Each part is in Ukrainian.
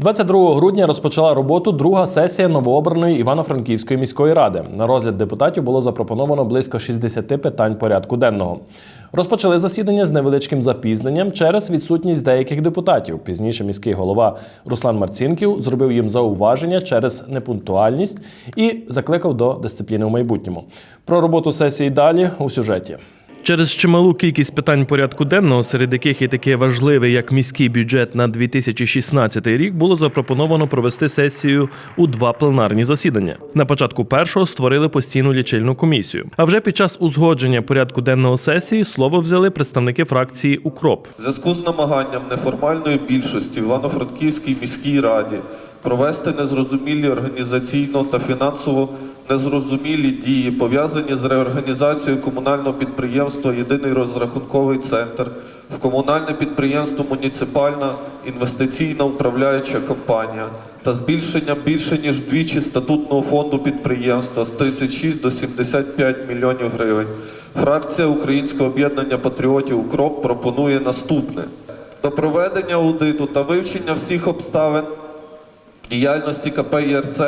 22 грудня розпочала роботу друга сесія новообраної Івано-Франківської міської ради. На розгляд депутатів було запропоновано близько 60 питань порядку денного. Розпочали засідання з невеличким запізненням через відсутність деяких депутатів. Пізніше міський голова Руслан Марцінків зробив їм зауваження через непунктуальність і закликав до дисципліни в майбутньому. Про роботу сесії далі у сюжеті. Через чималу кількість питань порядку денного, серед яких є таке важливе, як міський бюджет на 2016 рік, було запропоновано провести сесію у два пленарні засідання. На початку першого створили постійну лічильну комісію. А вже під час узгодження порядку денного сесії слово взяли представники фракції Укроп. В зв'язку з намаганням неформальної більшості в Івано-Франківській міській раді провести незрозумілі організаційно та фінансово незрозумілі дії, пов'язані з реорганізацією комунального підприємства Єдиний розрахунковий центр в комунальне підприємство Муніципальна інвестиційна управляюча компанія та збільшення більше ніж вдвічі статутного фонду підприємства з 36 до 75 мільйонів гривень. Фракція Українського об'єднання патріотів УКРОП пропонує наступне: до проведення аудиту та вивчення всіх обставин діяльності КП ЄРЦ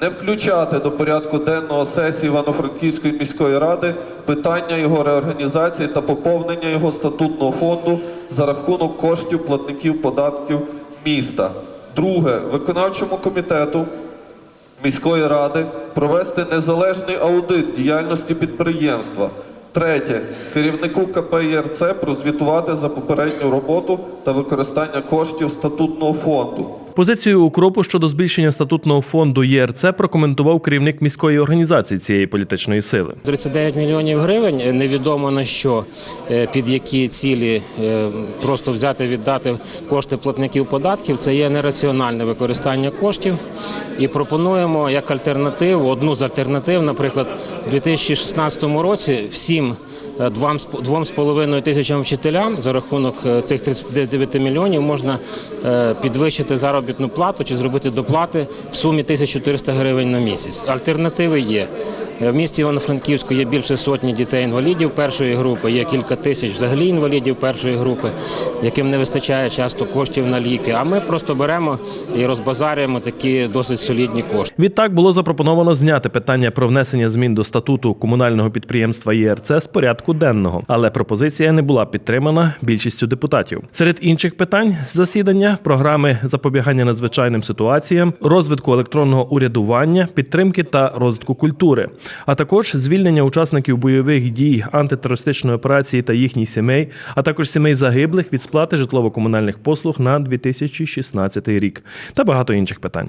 не включати до порядку денного сесії Івано-Франківської міської ради питання його реорганізації та поповнення його статутного фонду за рахунок коштів платників податків міста. Друге, виконавчому комітету міської ради провести незалежний аудит діяльності підприємства. Третє, керівнику КП ЄРЦ прозвітувати за попередню роботу та використання коштів статутного фонду. Позицію укропу щодо збільшення статутного фонду ЄРЦ прокоментував керівник міської організації цієї політичної сили. 39 мільйонів гривень невідомо на що, е, під які цілі е, просто взяти віддати кошти платників податків. Це є нераціональне використання коштів. І пропонуємо як альтернативу, одну з альтернатив, наприклад, у 2016 році всім е, двом з- двом з половиною тисячам вчителям за рахунок е, цих 39 мільйонів можна е, підвищити заробітну плату чи зробити доплати в сумі 1400 гривень на місяць. Альтернативи є. Е, В місті Івано-Франківську є більше сотні дітей-інвалідів першої групи, є кілька тисяч взагалі інвалідів першої групи, яким не вистачає часто коштів на ліки. А ми просто беремо і розбазарюємо такі досить солідні кошти. Відтак було запропоновано зняти питання про внесення змін до статуту комунального підприємства ЄРЦ з порядку денного, але пропозиція не була підтримана більшістю депутатів. Серед інших питань засідання програми запобігання надзвичайним ситуаціям, розвитку електронного урядування, підтримки та розвитку культури, а також звільнення учасників бойових дій антитерористичної операції та їхніх сімей, а також сімей загиблих від сплати житлово-комунальних послуг на 2016 рік та багато інших питань.